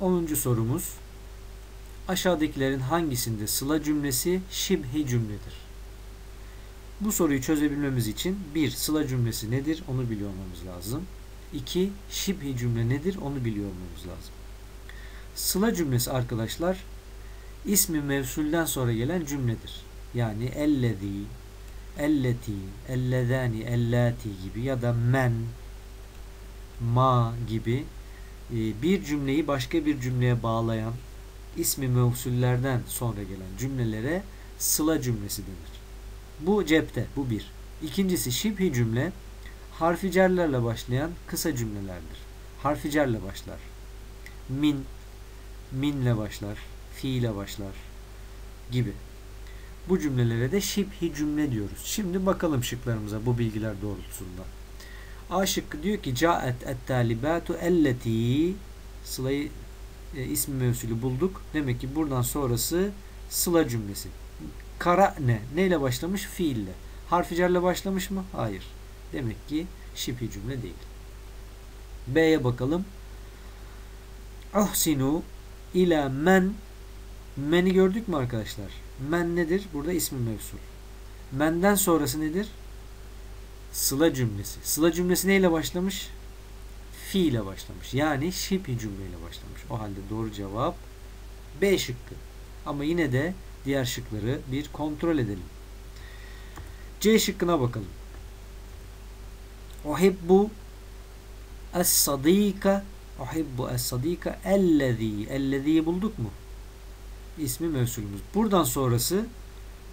10. sorumuz. Aşağıdakilerin hangisinde sıla cümlesi şibhi cümledir? Bu soruyu çözebilmemiz için bir sıla cümlesi nedir onu biliyor olmamız lazım. 2. Şibhi cümle nedir onu biliyor olmamız lazım. Sıla cümlesi arkadaşlar ismi mevsulden sonra gelen cümledir. Yani ellezî, elleti, ellezâni, ellati gibi ya da men, ma gibi bir cümleyi başka bir cümleye bağlayan ismi mevsullerden sonra gelen cümlelere sıla cümlesi denir. Bu cepte, bu bir. İkincisi şibhi cümle harfi cerlerle başlayan kısa cümlelerdir. Harfi cerle başlar. Min, minle başlar, fiile başlar gibi. Bu cümlelere de şibhi cümle diyoruz. Şimdi bakalım şıklarımıza bu bilgiler doğrultusunda. A şıkkı diyor ki Caet et-talibatu elleti Sıla'yı e, ismi mevsulü bulduk. Demek ki buradan sonrası sıla cümlesi. Kara ne? Neyle başlamış? Fiille. Harfi cerle başlamış mı? Hayır. Demek ki şibhi cümle değil. B'ye bakalım. Ahsinu ila men Men'i gördük mü arkadaşlar? Men nedir? Burada ismi mevsul. Menden sonrası nedir? Sıla cümlesi. Sıla cümlesi neyle başlamış? Fi ile başlamış. Yani şibhi cümleyle başlamış. O halde doğru cevap B şıkkı. Ama yine de diğer şıkları bir kontrol edelim. C şıkkına bakalım. Uhibbu es-sadika Uhibbu es-sadika ellezî Ellezî'yi bulduk mu? İsmi mevsulümüz. Buradan sonrası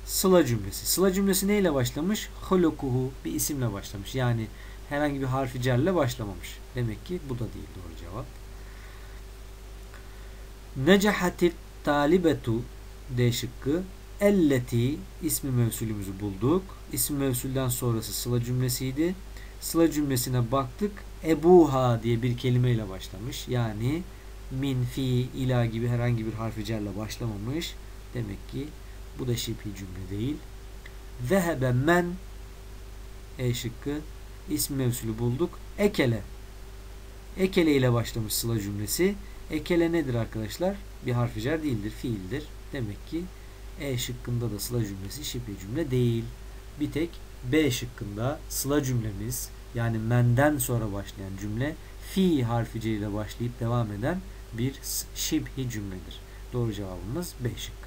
sıla cümlesi. Sıla cümlesi neyle başlamış? Hulukuhu bir isimle başlamış. Yani herhangi bir harfi cerle başlamamış. Demek ki bu da değil doğru cevap. Necahatit talibetu D şıkkı elleti ismi mevsulümüzü bulduk. İsmi mevsulden sonrası sıla cümlesiydi. Sıla cümlesine baktık. Ebuha diye bir kelimeyle başlamış. Yani min, fi, ila gibi herhangi bir harfi cerle başlamamış. Demek ki bu da şibhi cümle değil. Zehebe men E şıkkı ismi mevsulü bulduk. Ekele. Ekele ile başlamış sıla cümlesi. Ekele nedir arkadaşlar? Bir harfi cer değildir, fiildir. Demek ki E şıkkında da sıla cümlesi şibhi cümle değil. Bir tek B şıkkında sıla cümlemiz yani menden sonra başlayan cümle fi harfi ile başlayıp devam eden bir şibhi cümledir. Doğru cevabımız B şıkkı.